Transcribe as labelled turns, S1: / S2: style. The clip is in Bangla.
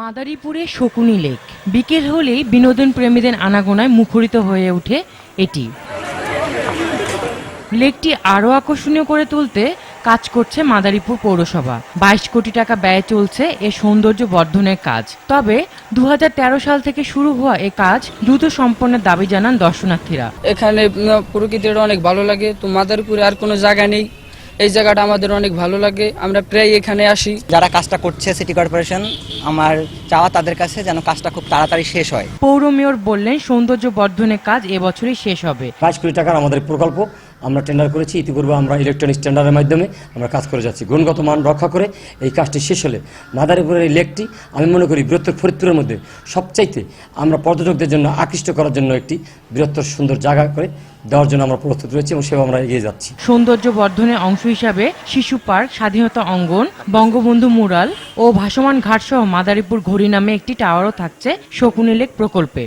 S1: মাদারীপুরে শকুনি লেক। বিকেল হলেই বিনোদন প্রেমীদের আনাগোনায় মুখরিত হয়ে ওঠে এটি। লেকটি আরও আকর্ষণীয় করে তুলতে কাজ করছে মাদারীপুর পৌরসভা। বাইশ কোটি টাকা ব্যয়ে চলছে এ সৌন্দর্য বর্ধনের কাজ। তবে দু হাজার তেরো সাল থেকে শুরু হওয়া এ কাজ দ্রুত সম্পন্নের দাবি জানান দর্শনার্থীরা।
S2: এখানে প্রকৃতিটা অনেক ভালো লাগে। তো মাদারীপুরে আর কোনো জায়গা নেই। এই জায়গাটা আমাদের অনেক ভালো লাগে। আমরা প্রায় এখানে আসি।
S3: যারা কাজটা করছে সিটি কর্পোরেশন আমার চাওয়া তাদের কাছে যেন কাজটা খুব তাড়াতাড়ি শেষ হয়।
S1: পৌর মেয়র বললেন সৌন্দর্য বর্ধনের কাজ এবছরই শেষ হবে।
S4: পাঁচ কোটি টাকার আমাদের প্রকল্প আমরা টেন্ডার করেছি ইতিপূর্বে আমরা ইলেকট্রনিক্স টেন্ডারের মাধ্যমে আমরা কাজ করে যাচ্ছি। গুণগত মান রক্ষা করে এই কাজটি শেষ হলে মাদারীপুরের এই লেকটি আমি মনে করি বৃহত্তর ফরিদপুরের মধ্যে সবচাইতে আমরা পর্যটকদের জন্য আকৃষ্ট করার জন্য একটি বৃহত্তর সুন্দর জায়গা করে দেওয়ার জন্য আমরা প্রস্তুত রয়েছি এবং সেভাবে আমরা এগিয়ে যাচ্ছি।
S1: সৌন্দর্য বর্ধনের অংশ হিসাবে শিশু পার্ক স্বাধীনতা অঙ্গন বঙ্গবন্ধু মুরাল ও ভাসমান ঘাট সহ মাদারীপুর ঘড়ি নামে একটি টাওয়ারও থাকছে শকুনি লেক প্রকল্পে।